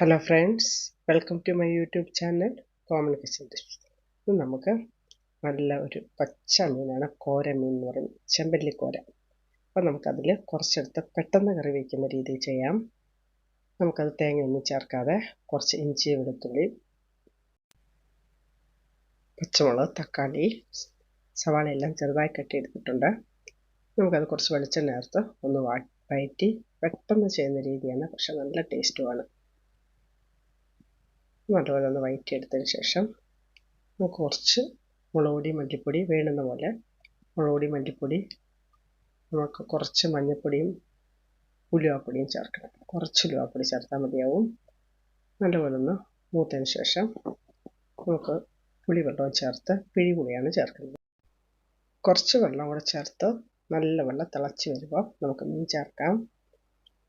Hello friends welcome to my YouTube channel common kitchen dish ഇന്ന് നമുക്ക് നല്ല ഒരു പച്ച മീനാണ്. കോര മീൻ എന്ന് പറയുന്നത്. ചെമ്പല്ലിക്കോര അപ്പോൾ നമുക്കതിൽ കുറച്ചെടുത്ത് പെട്ടെന്ന് കറി വയ്ക്കുന്ന രീതിയിൽ ചെയ്യാം. നമുക്കത് തേങ്ങയൊന്നും ചേർക്കാതെ കുറച്ച് ഇഞ്ചി വെളുത്തുള്ളി പച്ചമുളക് തക്കാളി സവാള എല്ലാം ചെറുതായി കട്ടിയെടുത്തിട്ടുണ്ട് നമുക്കത് കുറച്ച് വെളിച്ചെണ്ണ ചേർത്ത് ഒന്ന് വഴറ്റി പെട്ടെന്ന് ചെയ്യുന്ന രീതിയാണ്. പക്ഷെ നല്ല ടേസ്റ്റുമാണ്. നല്ലപോലെ ഒന്ന് വഴറ്റിയെടുത്തതിന് ശേഷം നമുക്ക് കുറച്ച് മുളക് പൊടി മല്ലിപ്പൊടി വേണ്ടുന്ന പോലെ മുളക് പൊടി മല്ലിപ്പൊടി നമുക്ക് കുറച്ച് മഞ്ഞൾപ്പൊടിയും ഉലുവാപ്പൊടിയും ചേർക്കണം. കുറച്ച് ഉലുവാപ്പൊടി ചേർത്താൽ മതിയാവും. നല്ലപോലെ ഒന്ന് മൂത്തതിന് ശേഷം നമുക്ക് പുളിവെള്ളവും ചേർത്ത് പിഴിപുളിയാണ് ചേർക്കുന്നത്. കുറച്ച് വെള്ളം കൂടെ ചേർത്ത് നല്ലവണ്ണം തിളച്ച് വരുമ്പോൾ നമുക്ക് മീൻ ചേർക്കാം.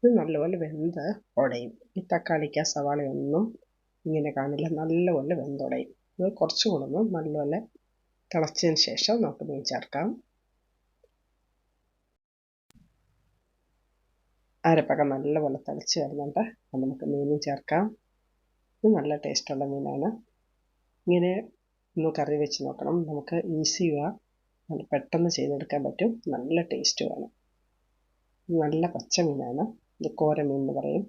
ഇത് നല്ലപോലെ വെന്ത് ഉടയും. ഈ തക്കാളിക്ക സവാളയൊന്നും ഇങ്ങനെ കാണില്ല നല്ലപോലെ വെന്തുടയും ഇത് കുറച്ച് കൂടെ നല്ലപോലെ തിളച്ചതിന് ശേഷം നമുക്ക് മീൻ ചേർക്കാം. അരപ്പൊക്കെ നല്ലപോലെ തിളച്ച് വരുന്നുണ്ട്. അപ്പം നമുക്ക് മീനും ചേർക്കാം. ഇത് നല്ല ടേസ്റ്റുള്ള മീനാണ്. ഇങ്ങനെ ഒന്ന് കറി വെച്ച് നോക്കണം. നമുക്ക് ഈസിയുമാണ് പെട്ടെന്ന് ചെയ്തെടുക്കാൻ പറ്റും. നല്ല ടേസ്റ്റുമാണ് നല്ല പച്ച മീനാണ്. ഇത് കോര മീൻ എന്ന് പറയും.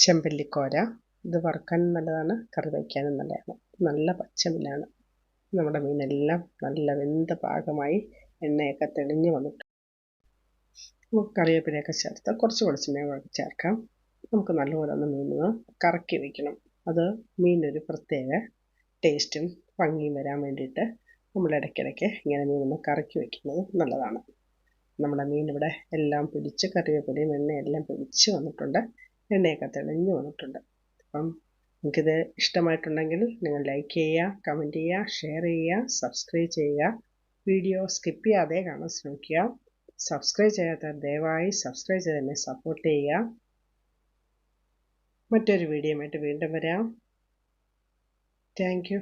ചെമ്പല്ലിക്കോര. ഇത് വറുക്കാനും നല്ലതാണ് കറി വയ്ക്കാനും നല്ലതാണ്. നല്ല പച്ചമീനാണ് നമ്മുടെ മീനെല്ലാം നല്ല വെന്ത പാകമായി എണ്ണയൊക്കെ തെളിഞ്ഞു വന്നിട്ട് നമുക്ക് കറിവേപ്പിലയൊക്കെ ചേർത്ത് കുറച്ച് വെളിച്ചെണ്ണ ചേർക്കാം. നമുക്ക് നല്ലപോലെ ഒന്ന് മീനിന് കറക്കി വയ്ക്കണം അത് മീനൊരു പ്രത്യേക ടേസ്റ്റും ഭംഗിയും വരാൻ വേണ്ടിയിട്ട് നമ്മൾ ഇടയ്ക്കിടയ്ക്ക് ഇങ്ങനെ മീനൊന്ന് കറക്കി വയ്ക്കുന്നത് നല്ലതാണ്. നമ്മുടെ മീൻ ഇവിടെ എല്ലാം പിടിച്ച് കറിവേപ്പിലയും എണ്ണയെല്ലാം പിടിച്ച് വന്നിട്ടുണ്ട്. എണ്ണയൊക്കെ തെളിഞ്ഞു വന്നിട്ടുണ്ട്. അപ്പം നിങ്ങൾക്കിത് ഇഷ്ടമായിട്ടുണ്ടെങ്കിൽ നിങ്ങൾ ലൈക്ക് ചെയ്യുക കമന്റ് ചെയ്യുക ഷെയർ ചെയ്യുക സബ്സ്ക്രൈബ് ചെയ്യുക. വീഡിയോ സ്കിപ്പ് ചെയ്യാതെ കാണാൻ ശ്രമിക്കുക. സബ്സ്ക്രൈബ് ചെയ്യാത്ത ദയവായി സബ്സ്ക്രൈബ് ചെയ്ത് തന്നെ സപ്പോർട്ട് ചെയ്യുക. മറ്റൊരു വീഡിയോയുമായിട്ട് വീണ്ടും വരാം. താങ്ക്